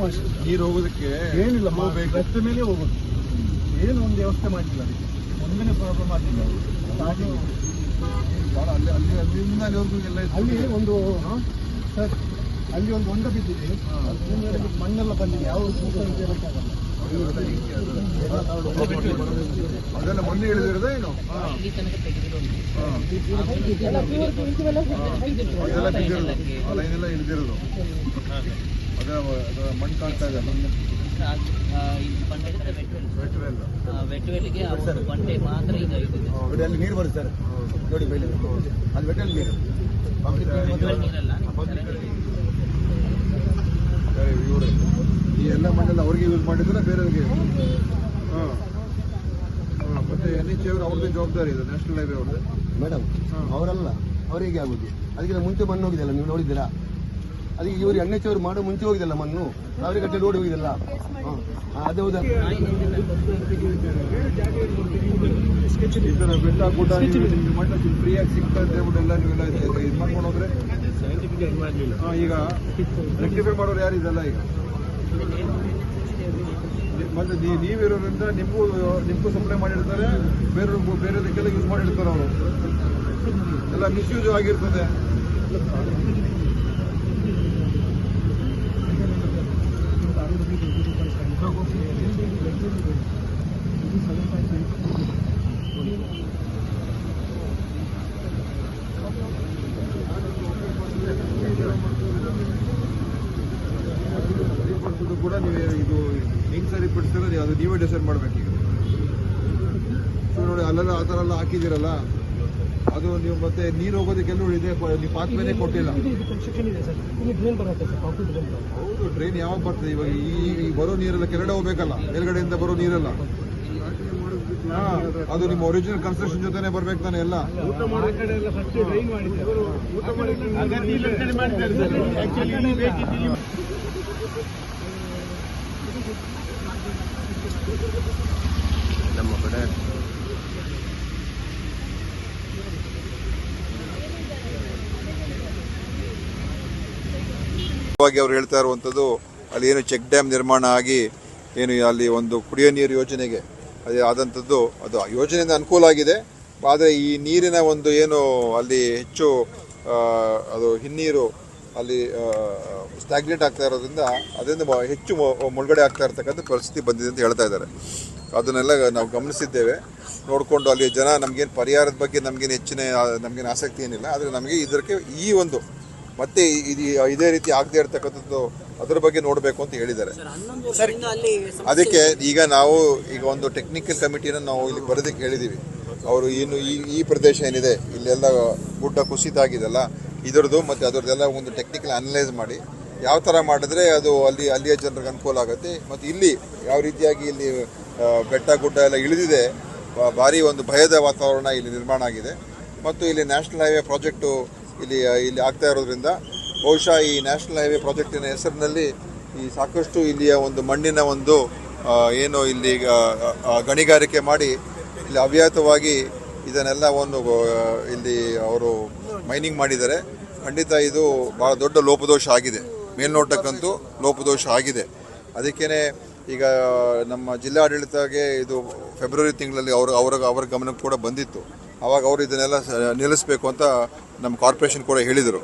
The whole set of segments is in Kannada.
ಮಾಡಿ ನೀರು ಹೋಗೋದಕ್ಕೆ ಏನಿಲ್ಲ ರಸ್ತೆ ಮೇಲೆ ಹೋಗೋದು. ಏನು ಒಂದು ವ್ಯವಸ್ಥೆ ಮಾಡಿಲ್ಲ ಅದಕ್ಕೆ. ಒಂದನೇ ಪ್ರಾಬ್ಲಮ್ ಆಗಿಲ್ಲ. ಹಾಗೆ ಭಾಳ ಅಲ್ಲಿ ಅಲ್ಲಿ ಅಲ್ಲಿಂದ ಅಲ್ಲಿವರೆಗೂ ಎಲ್ಲ. ಅಲ್ಲಿ ಒಂದು ಸರ್ ಅಲ್ಲಿ ಒಂದು ಹೊಂಡ ಬಿದ್ದಿದೆ. ಮಣ್ಣೆಲ್ಲ ಬಂದಿದೆ. ಯಾವ ಹೇಳಕ್ಕಾಗಲ್ಲ ಅದೆಲ್ಲ ಮೊನ್ನೆ ಇಳಿದಿರೋದ ಏನು. ಅದೆಲ್ಲ ಬಿದ್ದಿರೋದು ಆ ಇಳಿದಿರೋದು ಅದ ಅದ ಮಣ್ಣು ಕಾಣ್ತಾ ಇದೆ ಮೆಟೀರಿಯಲ್ ವೆಟ್ವೆಲ್ಗೆ ಒನ್ ಡೇ ಮಾತ್ರ ಈಗ ಅಲ್ಲಿ ನೀರು ಬರುತ್ತೆ ಸರ್ ನೋಡಿ ಮೇಲೆ. ನೀರು. ಇವರು. ಈ ಎಲ್ಲ ಮಣ್ಣೆಲ್ಲ ಅವ್ರಿಗೆ ಯೂಸ್ ಮಾಡಿದ್ರೆ ಬೇರೆಯವ್ರಿಗೆ ಹಾಂ. ಹಾಂ ಮತ್ತೆ ಎನ್ ಎಚ್ ಅವರು ಅವ್ರದ್ದು ಜವಾಬ್ದಾರಿ ಇದೆ ನ್ಯಾಷನಲ್ ಹೈವೇ ಅವ್ರದ್ದು. ಮೇಡಮ್ ಅವರಲ್ಲ ಅವರಿಗೆ ಆಗುದು ಅದಕ್ಕೆ ಮುಂಚೆ ಮಣ್ಣು ಹೋಗಿದೆಲ್ಲ ನೀವು ನೋಡಿದ್ದೀರಾ? ಅದಕ್ಕೆ ಇವರು ಎಣ್ಣೆ ಚವರು ಮಾಡೋ ಮುಂಚೆ ಹೋಗಿದೆಲ್ಲ ಮಣ್ಣು. ಸಾವಿರ ಗಟ್ಟೆ ರೋಡ್ ಹೋಗಿದೆಲ್ಲ ಅದು ಹೌದಾ. ಬೆಟ್ಟ ಗುಡ್ಡ ಮಣ್ಣು ಫ್ರೀಯಾಗಿ ಸಿಗ್ತಾ ಎಲ್ಲ ನೀವೆಲ್ಲ ಇದು ಮಾಡ್ಕೊಂಡು ಹೋದ್ರೆ ಈಗ ರೆಕ್ಟಿಫೈ ಮಾಡೋರು ಯಾರು ಇದೆಲ್ಲ ಈಗ? ಮತ್ತೆ ನೀವು ನೀವಿರೋದ್ರಿಂದ ನಿಮಗೂ ನಿಮಗೂ ಸಪ್ಲೈ ಮಾಡಿರ್ತಾರೆ ಬೇರೆ ಬೇರೆದಕ್ಕೆಲ್ಲ ಯೂಸ್ ಮಾಡಿರ್ತಾರೆ ಅವರು. ಎಲ್ಲ ಮಿಸ್ಯೂಸ್ ಆಗಿರ್ತದೆ. ಕೂಡ ನೀವು ಇದು ಹೆಂಗ್ ಸರಿಪಡಿಸ್ತೀರೋ ಅದು ನೀವೇ ಡಿಸೈಡ್ ಮಾಡ್ಬೇಕು ಸೊ ನೋಡಿ ಅಲ್ಲೆಲ್ಲ ಆ ಥರ ಎಲ್ಲ ಹಾಕಿದ್ದೀರಲ್ಲ? ಅದು ನೀವು ಮತ್ತೆ ನೀರು ಹೋಗೋದಕ್ಕೆಲ್ಲೂ ಇದೆ ನೀವು ಪಾತ್ವೇನೆ ಕೊಟ್ಟಿಲ್ಲ. ಹೌದು ಟ್ರೈನ್ ಯಾವಾಗ ಬರ್ತದೆ? ಇವಾಗ ಈ ಬರೋ ನೀರೆಲ್ಲ ಕೆರಡೆ ಹೋಗ್ಬೇಕಲ್ಲ ಮೇಲ್ಗಡೆಯಿಂದ ಬರೋ ನೀರೆಲ್ಲ. ಹಾ, ಅದು ನಿಮ್ಮ ಒರಿಜಿನಲ್ ಕನ್ಸ್ಟ್ರಕ್ಷನ್ ಜೊತೆನೆ ಬರ್ಬೇಕು ತಾನೆ ಎಲ್ಲ. ನಮ್ಮ ಮಾಡೋ ಕಡೆ ಎಲ್ಲ ಫಸ್ಟ್ ಡ್ರೈನ್ ಮಾಡಿದ್ದಾರೆ ಊಟ ಮಾಡಿದ್ದಾರೆ ನಮ್ಮ ಕಡೆ ವಾಗಿ ಅವರು ಹೇಳ್ತಾ ಇರುವಂಥದ್ದು, ಅಲ್ಲಿ ಏನು ಚೆಕ್ ಡ್ಯಾಮ್ ನಿರ್ಮಾಣ ಆಗಿ, ಏನು ಅಲ್ಲಿ ಒಂದು ಕುಡಿಯೋ ನೀರು ಯೋಜನೆಗೆ ಅದೇ ಆದಂಥದ್ದು, ಅದು ಯೋಜನೆಯಿಂದ ಅನುಕೂಲ ಆಗಿದೆ. ಆದರೆ ಈ ನೀರಿನ ಒಂದು ಏನು ಅಲ್ಲಿ ಹೆಚ್ಚು ಅದು ಹಿನ್ನೀರು ಅಲ್ಲಿ ಸ್ಟ್ಯಾಗ್ನೇಟ್ ಆಗ್ತಾ ಇರೋದ್ರಿಂದ ಅದರಿಂದ ಹೆಚ್ಚು ಮುಳುಗಡೆ ಆಗ್ತಾ ಇರ್ತಕ್ಕಂಥ ಪರಿಸ್ಥಿತಿ ಬಂದಿದೆ ಅಂತ ಹೇಳ್ತಾ ಇದ್ದಾರೆ. ಅದನ್ನೆಲ್ಲ ನಾವು ಗಮನಿಸಿದ್ದೇವೆ. ನೋಡಿಕೊಂಡು ಅಲ್ಲಿ ಜನ ನಮಗೇನು ಪರಿಹಾರದ ಬಗ್ಗೆ ನಮಗೇನು ಹೆಚ್ಚಿನ ನಮಗೇನು ಆಸಕ್ತಿ ಏನಿಲ್ಲ. ಆದರೆ ನಮಗೆ ಇದಕ್ಕೆ ಈ ಒಂದು ಮತ್ತೆ ಇದು ಇದೇ ರೀತಿ ಆಗದೆ ಇರತಕ್ಕಂಥದ್ದು ಅದ್ರ ಬಗ್ಗೆ ನೋಡಬೇಕು ಅಂತ ಹೇಳಿದ್ದಾರೆ. ಅದಕ್ಕೆ ಈಗ ನಾವು ಈಗ ಒಂದು ಟೆಕ್ನಿಕಲ್ ಕಮಿಟಿನ ನಾವು ಇಲ್ಲಿ ಬರೋದಕ್ಕೆ ಹೇಳಿದ್ದೀವಿ ಅವರು ಏನು ಈ ಈ ಪ್ರದೇಶ ಏನಿದೆ ಇಲ್ಲೆಲ್ಲ ಗುಡ್ಡ ಕುಸಿತ ಆಗಿದೆಲ್ಲ ಇದರದ್ದು ಮತ್ತು ಅದರದ್ದೆಲ್ಲ ಒಂದು ಟೆಕ್ನಿಕಲ್ ಅನಲೈಸ್ ಮಾಡಿ ಯಾವ ಥರ ಮಾಡಿದ್ರೆ ಅದು ಅಲ್ಲಿ ಅಲ್ಲಿಯ ಜನರಿಗೆ ಅನುಕೂಲ ಆಗುತ್ತೆ ಮತ್ತು ಇಲ್ಲಿ ಯಾವ ರೀತಿಯಾಗಿ ಇಲ್ಲಿ ಬೆಟ್ಟ ಗುಡ್ಡ ಎಲ್ಲ ಇಳಿದಿದೆ ಭಾರಿ ಒಂದು ಭಯದ ವಾತಾವರಣ ಇಲ್ಲಿ ನಿರ್ಮಾಣ ಆಗಿದೆ. ಮತ್ತು ಇಲ್ಲಿ ನ್ಯಾಷನಲ್ ಹೈವೇ ಪ್ರಾಜೆಕ್ಟು ಇಲ್ಲಿ ಇಲ್ಲಿ ಆಗ್ತಾ ಇರೋದ್ರಿಂದ ಬಹುಶಃ ಈ ನ್ಯಾಷನಲ್ ಹೈವೇ ಪ್ರಾಜೆಕ್ಟಿನ ಹೆಸರಿನಲ್ಲಿ ಈ ಸಾಕಷ್ಟು ಇಲ್ಲಿಯ ಒಂದು ಮಣ್ಣಿನ ಒಂದು ಏನು ಇಲ್ಲಿ ಗಣಿಗಾರಿಕೆ ಮಾಡಿ ಇಲ್ಲಿ ಅವ್ಯಾತವಾಗಿ ಇದನ್ನೆಲ್ಲ ಒಂದು ಇಲ್ಲಿ ಅವರು ಮೈನಿಂಗ್ ಮಾಡಿದ್ದಾರೆ. ಖಂಡಿತ ಇದು ಭಾಳ ದೊಡ್ಡ ಲೋಪದೋಷ ಆಗಿದೆ. ಮೇಲ್ನೋಟಕ್ಕಂತೂ ಲೋಪದೋಷ ಆಗಿದೆ. ಅದಕ್ಕೇ ಈಗ ನಮ್ಮ ಜಿಲ್ಲಾಡಳಿತಗೆ ಇದು ಫೆಬ್ರವರಿ ತಿಂಗಳಲ್ಲಿ ಅವರು, ಅವ್ರ, ಅವರ ಗಮನಕ್ಕೆ ಕೂಡ ಬಂದಿತ್ತು. ಆವಾಗ ಅವರು ಇದನ್ನೆಲ್ಲ ನಿಲ್ಲಿಸಬೇಕು ಅಂತ ನಮ್ಮ ಕಾರ್ಪೊರೇಷನ್ ಕೂಡ ಹೇಳಿದರು.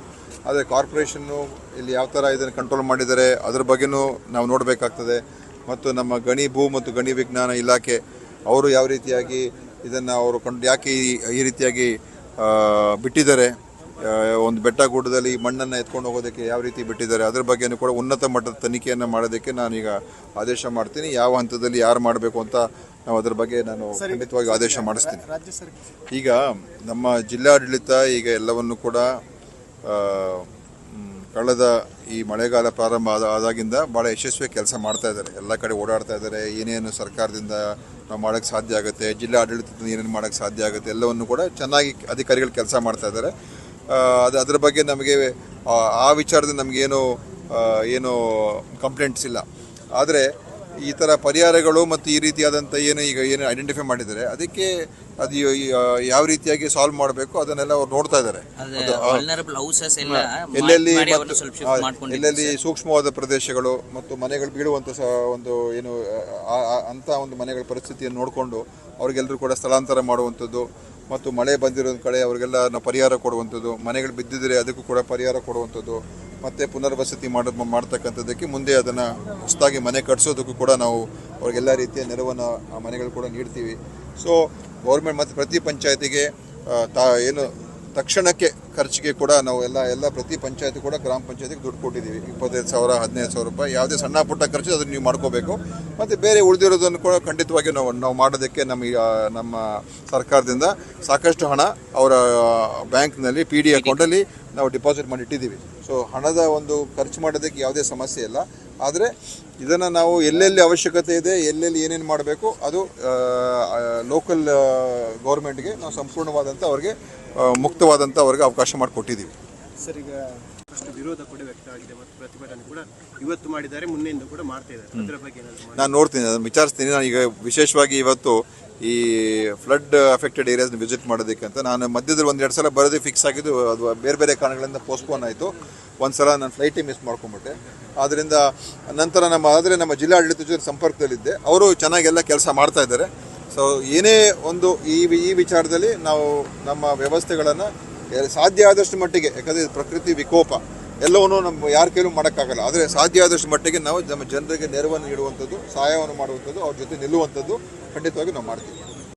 ಆದರೆ ಕಾರ್ಪೊರೇಷನ್ನು ಇಲ್ಲಿ ಯಾವ ಥರ ಇದನ್ನು ಕಂಟ್ರೋಲ್ ಮಾಡಿದರೆ ಅದ್ರ ಬಗ್ಗೆನೂ ನಾವು ನೋಡಬೇಕಾಗ್ತದೆ. ಮತ್ತು ನಮ್ಮ ಗಣಿ ಭೂ ಮತ್ತು ಗಣಿ ವಿಜ್ಞಾನ ಇಲಾಖೆ, ಅವರು ಯಾವ ರೀತಿಯಾಗಿ ಇದನ್ನು ಅವರು ಕಂಡು, ಯಾಕೆ ಈ ರೀತಿಯಾಗಿ ಬಿಟ್ಟಿದ್ದಾರೆ ಒಂದು ಬೆಟ್ಟ ಗುಡ್ಡದಲ್ಲಿ ಮಣ್ಣನ್ನು ಎತ್ಕೊಂಡು ಹೋಗೋದಕ್ಕೆ ಯಾವ ರೀತಿ ಬಿಟ್ಟಿದ್ದಾರೆ, ಅದ್ರ ಬಗ್ಗೆನೂ ಕೂಡ ಉನ್ನತ ಮಟ್ಟದ ತನಿಖೆಯನ್ನು ಮಾಡೋದಕ್ಕೆ ನಾನೀಗ ಆದೇಶ ಮಾಡ್ತೀನಿ. ಯಾವ ಹಂತದಲ್ಲಿ ಯಾರು ಮಾಡಬೇಕು ಅಂತ ನಾವು ಅದರ ಬಗ್ಗೆ ನಾನು ಖಂಡಿತವಾಗಿ ಆದೇಶ ಮಾಡಿಸ್ತೀನಿ. ಈಗ ನಮ್ಮ ಜಿಲ್ಲಾಡಳಿತ ಈಗ ಎಲ್ಲವನ್ನು ಕೂಡ ಕಳೆದ ಈ ಮಳೆಗಾಲ ಪ್ರಾರಂಭ ಆದ ಆದಾಗಿಂದ ಭಾಳ ಯಶಸ್ವಿ ಕೆಲಸ ಮಾಡ್ತಾ ಇದ್ದಾರೆ. ಎಲ್ಲ ಕಡೆ ಓಡಾಡ್ತಾ ಇದ್ದಾರೆ. ಏನೇನು ಸರ್ಕಾರದಿಂದ ನಾವು ಮಾಡೋಕ್ಕೆ ಸಾಧ್ಯ ಆಗುತ್ತೆ ಜಿಲ್ಲಾ ಆಡಳಿತದಿಂದ ಏನೇನು ಮಾಡೋಕ್ಕೆ ಸಾಧ್ಯ ಆಗುತ್ತೆ ಎಲ್ಲವನ್ನು ಕೂಡ ಚೆನ್ನಾಗಿ ಅಧಿಕಾರಿಗಳು ಕೆಲಸ ಮಾಡ್ತಾ ಇದ್ದಾರೆ. ಅದು ಅದರ ಬಗ್ಗೆ ನಮಗೆ ಆ, ವಿಚಾರದಲ್ಲಿ ನಮಗೇನು ಏನು ಕಂಪ್ಲೇಂಟ್ಸ್ ಇಲ್ಲ. ಆದರೆ ಈ ಥರ ಪರಿಹಾರಗಳು ಮತ್ತು ಈ ರೀತಿಯಾದಂಥ ಏನು ಈಗ ಏನು ಐಡೆಂಟಿಫೈ ಮಾಡಿದ್ದಾರೆ ಅದಕ್ಕೆ ಅದು ಯಾವ ರೀತಿಯಾಗಿ ಸಾಲ್ವ್ ಮಾಡಬೇಕು ಅದನ್ನೆಲ್ಲ ಅವ್ರು ನೋಡ್ತಾ ಇದ್ದಾರೆ. ಎಲ್ಲೆಲ್ಲಿ ಎಲ್ಲೆಲ್ಲಿ ಸೂಕ್ಷ್ಮವಾದ ಪ್ರದೇಶಗಳು ಮತ್ತು ಮನೆಗಳು ಬೀಳುವಂಥ ಸ ಒಂದು ಏನು ಅಂಥ ಒಂದು ಮನೆಗಳ ಪರಿಸ್ಥಿತಿಯನ್ನು ನೋಡಿಕೊಂಡು ಅವ್ರಿಗೆಲ್ಲರೂ ಕೂಡ ಸ್ಥಳಾಂತರ ಮಾಡುವಂಥದ್ದು ಮತ್ತು ಮಳೆ ಬಂದಿರೋ ಕಡೆ ಅವರಿಗೆಲ್ಲ ಪರಿಹಾರ ಕೊಡುವಂಥದ್ದು ಮನೆಗಳು ಬಿದ್ದಿದ್ರೆ ಅದಕ್ಕೂ ಕೂಡ ಪರಿಹಾರ ಕೊಡುವಂಥದ್ದು ಮತ್ತು ಪುನರ್ವಸತಿ ಮಾಡ ಮಾಡ್ತಕ್ಕಂಥದ್ದಕ್ಕೆ ಮುಂದೆ ಅದನ್ನು ಹೊಸದಾಗಿ ಮನೆ ಕಟ್ಸೋದಕ್ಕೂ ಕೂಡ ನಾವು ಅವ್ರಿಗೆಲ್ಲ ರೀತಿಯ ನೆರವನ್ನು ಆ ಮನೆಗಳು ಕೂಡ ನೀಡ್ತೀವಿ. ಸೊ ಗೌರ್ಮೆಂಟ್ ಮತ್ತು ಪ್ರತಿ ಪಂಚಾಯತಿಗೆ ತಾ, ಏನು ತಕ್ಷಣಕ್ಕೆ ಖರ್ಚಿಗೆ ಕೂಡ ನಾವು ಎಲ್ಲ ಎಲ್ಲ ಪ್ರತಿ ಪಂಚಾಯತಿ ಕೂಡ ಗ್ರಾಮ ಪಂಚಾಯತಿಗೆ ದುಡ್ಡು ಕೊಟ್ಟಿದ್ದೀವಿ. ಇಪ್ಪತ್ತೈದು ಸಾವಿರ, ಹದಿನೈದು ಸಾವಿರ ರೂಪಾಯಿ. ಯಾವುದೇ ಸಣ್ಣ ಪುಟ್ಟ ಖರ್ಚು ಅದನ್ನು ನೀವು ಮಾಡ್ಕೋಬೇಕು. ಮತ್ತು ಬೇರೆ ಉಳಿದಿರೋದನ್ನು ಕೂಡ ಖಂಡಿತವಾಗಿ ನಾವು ನಾವು ಮಾಡೋದಕ್ಕೆ ನಮ್ಮ ನಮ್ಮ ಸರ್ಕಾರದಿಂದ ಸಾಕಷ್ಟು ಹಣ ಅವರ ಬ್ಯಾಂಕ್ನಲ್ಲಿ, ಪಿ ಡಿ ಅಕೌಂಟಲ್ಲಿ ನಾವು ಡಿಪಾಸಿಟ್ ಮಾಡಿ ಇಟ್ಟಿದ್ದೀವಿ ಸೊ ಹಣದ ಒಂದು ಖರ್ಚು ಮಾಡೋದಕ್ಕೆ ಯಾವುದೇ ಸಮಸ್ಯೆ ಇಲ್ಲ. ಆದರೆ ಇದನ್ನು ನಾವು ಎಲ್ಲೆಲ್ಲಿ ಅವಶ್ಯಕತೆ ಇದೆ ಎಲ್ಲೆಲ್ಲಿ ಏನೇನು ಮಾಡಬೇಕು ಅದು ಲೋಕಲ್ ಗೌರ್ಮೆಂಟ್ಗೆ ನಾವು ಸಂಪೂರ್ಣವಾದಂಥ ಅವ್ರಿಗೆ ಮುಕ್ತವಾದಂಥ ಅವ್ರಿಗೆ ಅವಕಾಶ ಮಾಡಿಕೊಟ್ಟಿದ್ದೀವಿ. ಸರ್ ಈಗ ಅಷ್ಟು ವಿರೋಧ ಕೂಡ ವ್ಯಕ್ತವಾಗಿದೆ ಮತ್ತು ಪ್ರತಿಭಟನೆ ಕೂಡ ಇವತ್ತು ಮಾಡಿದ್ದಾರೆ ಮುಂದೆಯಿಂದ ಕೂಡ ಮಾಡ್ತಾ ಇದ್ದಾರೆ. ಅದರ ಬಗ್ಗೆ ನಾನು ನೋಡ್ತೀನಿ ಅದನ್ನು ವಿಚಾರಿಸ್ತೀನಿ. ನಾನು ಈಗ ವಿಶೇಷವಾಗಿ ಇವತ್ತು ಈ ಫ್ಲಡ್ ಅಫೆಕ್ಟೆಡ್ ಏರಿಯಾಸ್ನ ವಿಸಿಟ್ ಮಾಡೋದಕ್ಕೆ ಅಂತ. ನಾನು ಮಧ್ಯದಲ್ಲಿ ಒಂದು ಎರಡು ಸಲ ಬರೋದೇ ಫಿಕ್ಸ್ ಆಗಿದ್ದು, ಅದು ಬೇರೆ ಬೇರೆ ಕಾರಣಗಳಿಂದ ಪೋಸ್ಟ್ಪೋನ್ ಆಯಿತು. ಒಂದು ಸಲ ನಾನು ಫ್ಲೈಟೇ ಮಿಸ್ ಮಾಡ್ಕೊಂಬಿಟ್ಟೆ ಆದ್ದರಿಂದ ನಂತರ ನಮ್ಮ, ಆದರೆ ನಮ್ಮ ಜಿಲ್ಲಾಡಳಿತ ಜೊತೆ ಸಂಪರ್ಕದಲ್ಲಿದ್ದೆ. ಅವರು ಚೆನ್ನಾಗೆಲ್ಲ ಕೆಲಸ ಮಾಡ್ತಾ ಇದ್ದಾರೆ. ಸೊ ಏನೇ ಒಂದು ಈ ಈ ವಿಚಾರದಲ್ಲಿ ನಾವು ನಮ್ಮ ವ್ಯವಸ್ಥೆಗಳನ್ನು ಸಾಧ್ಯ ಆದಷ್ಟು ಮಟ್ಟಿಗೆ, ಯಾಕಂದರೆ ಪ್ರಕೃತಿ ವಿಕೋಪ. ಎಲ್ಲವನ್ನೂ ನಮ್ಮ ಯಾರ ಕೈಲೂ ಮಾಡೋಕ್ಕಾಗಲ್ಲ. ಆದರೆ ಸಾಧ್ಯ ಆದಷ್ಟು ಮಟ್ಟಿಗೆ ನಾವು ನಮ್ಮ ಜನರಿಗೆ ನೆರವನ್ನು ನೀಡುವಂಥದ್ದು, ಸಹಾಯವನ್ನು ಮಾಡುವಂಥದ್ದು, ಅವ್ರ ಜೊತೆ ನಿಲ್ಲುವಂಥದ್ದು ಖಂಡಿತವಾಗಿ ನಾವು ಮಾಡ್ತೀವಿ.